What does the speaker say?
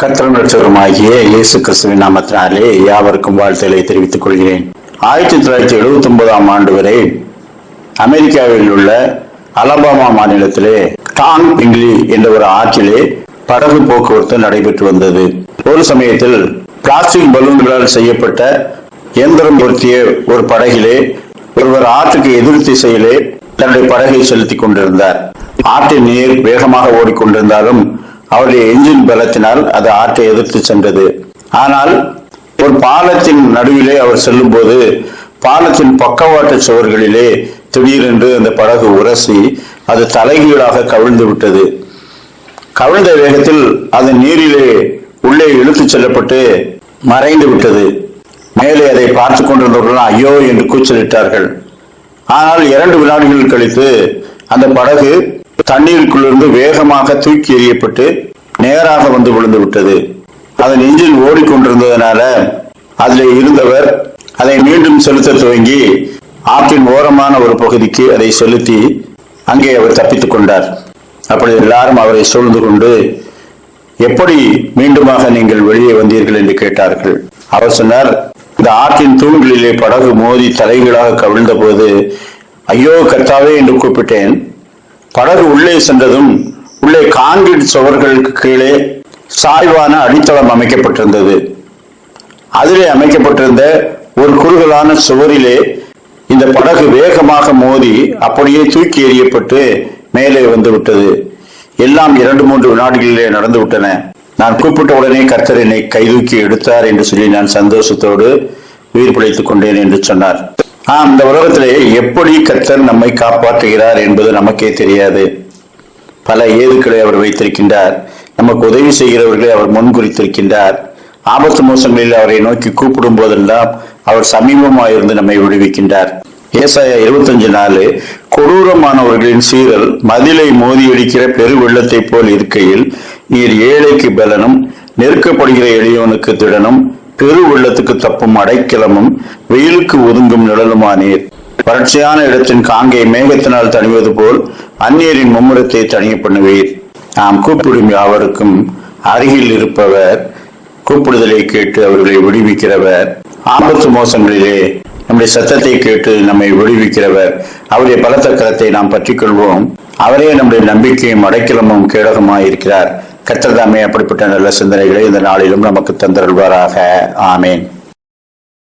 கத்திரம் இயேசு கிறிஸ்துவின் நாமத்தினாலே யாவருக்கும் வாழ்த்துக்களை தெரிவித்துக் கொள்கிறேன். ஆயிரத்தி தொள்ளாயிரத்தி எழுபத்தி ஒன்பதாம் ஆண்டு வரை அமெரிக்காவில் உள்ள அலபாமா மாநிலத்திலே டாங் இங்கிலி என்ற ஒரு ஆற்றிலே படகு போக்குவரத்து நடைபெற்று வந்தது. ஒரு சமயத்தில் பிளாஸ்டிக் பலூன்களால் செய்யப்பட்ட இயந்திரம் பொருத்திய ஒரு படகிலே ஒருவர் ஆற்றுக்கு எதிர் திசையிலே தன்னுடைய படகை செலுத்திக் கொண்டிருந்தார். ஆற்றின் நீர் வேகமாக ஓடிக்கொண்டிருந்தாலும் அவருடைய எஞ்சின் பலத்தினால் அது ஆற்றை எதிர்த்து சென்றது. ஆனால் ஒரு பாலத்தின் நடுவிலே அவர் செல்லும் போது பாலத்தின் பக்கவாட்டு சுவர்களிலே திடீரென்று அந்த படகு உரசி அது தலைகீழாக கவிழ்ந்து விட்டது. கவிழ்ந்த வேகத்தில் அது நீரிலே உள்ளே இழுத்துச் செல்லப்பட்டு மறைந்து விட்டது. மேலே அதை பார்த்து கொண்டிருந்தவர்கள் ஐயோ என்று கூச்சலிட்டார்கள். ஆனால் இரண்டு வினாடிகள் கழித்து அந்த படகு தண்ணீருக்குள்ளிருந்து வேகமாக தூக்கி எறியப்பட்டு நேராக வந்து விழுந்து விட்டது. அதன் இன்ஜின் ஓடிக்கொண்டிருந்ததுனால அதில் இருந்தவர் அதை மீண்டும் செலுத்த துவங்கி ஆற்றின் ஓரமான ஒரு பகுதிக்கு அதை செலுத்தி அங்கே அவர் தப்பித்துக் கொண்டார். அப்படி எல்லாரும் அவரை சூழ்ந்து கொண்டு எப்படி மீண்டுமாக நீங்கள் வெளியே வந்தீர்கள்? என்று கேட்டார்கள். அவர் சொன்னார் இந்த ஆற்றின் தூண்களிலே படகு மோதி தலைகீழாக கவிழ்ந்த போது ஐயோ கர்த்தாவே என்று கூப்பிட்டேன். படகு உள்ளே சென்றதும் உள்ளே கான்கிரீட் சுவர்களுக்கு கீழே சாய்வான அடித்தளம் அமைக்கப்பட்டிருந்தது. அதிலே அமைக்கப்பட்டிருந்த ஒரு குறுகலான சுவரிலே இந்த படகு வேகமாக மோதி அப்படியே தூக்கி எறியப்பட்டு மேலே வந்துவிட்டது. எல்லாம் இரண்டு மூன்று வினாடிகளிலே நடந்துவிட்டன. நான் கூப்பிட்ட உடனே கர்த்தர் என்னை கைதூக்கி எடுத்தார் என்று சொல்லி நான் சந்தோஷத்தோடு உயிர் பிழைத்துக் கொண்டேன் என்று சொன்னார். ஆம் இந்த உலகத்திலே எப்படி கர்த்தர் நம்மை காப்பாற்றுகிறார் என்பது நமக்கே தெரியாது. பல ஏதுக்களை அவர் வைத்திருக்கின்றார். நமக்கு உதவி செய்கிறவர்களை அவர் முன்குறித்திருக்கின்றார். ஆபத்து மோசங்களில் அவரை நோக்கி கூப்பிடும் போதெல்லாம் அவர் சமீபமாயிருந்து நம்மை விடுவிக்கின்றார். ஏசாயா இருபத்தஞ்சு நாலு கொடூரமானவர்களின் சீரல் மதிலை மோதியடிக்கிற பெரு வெள்ளத்தை போல் இருக்கையில் நீர் ஏழைக்கு பலனும் நெருக்கப்படுகிற எளியவனுக்கு திடனும் பெரு உள்ளத்துக்கு தப்பும் அடைக்கலமும் வெயிலுக்கு ஒதுங்கும் நிழலுமானீர் வறட்சியான இடத்தின் காங்கை மேகத்தினால் தணிவது போல் அந்நியரின் மும்முரத்தை தணிய பண்ணுவீர். நாம் கூப்பிடும் யாவருக்கும் அருகில் இருப்பவர் கூப்பிடுதலை கேட்டு அவர்களை விடுவிக்கிறவர். ஆபத்து மோசங்களிலே நம்முடைய சத்தத்தை கேட்டு நம்மை விடுவிக்கிறவர். அவருடைய பலத்த கரத்தை நாம் பற்றிக்கொள்வோம் அவரே நம்முடைய நம்பிக்கையும் அடைக்கலமும் கேடகமாக இருக்கிறார் கத்திரதாமே அப்படிப்பட்ட நல்ல சிந்தனைகளை இந்த நாளிலும் நமக்கு தந்தருள்வாராக. ஆமேன்.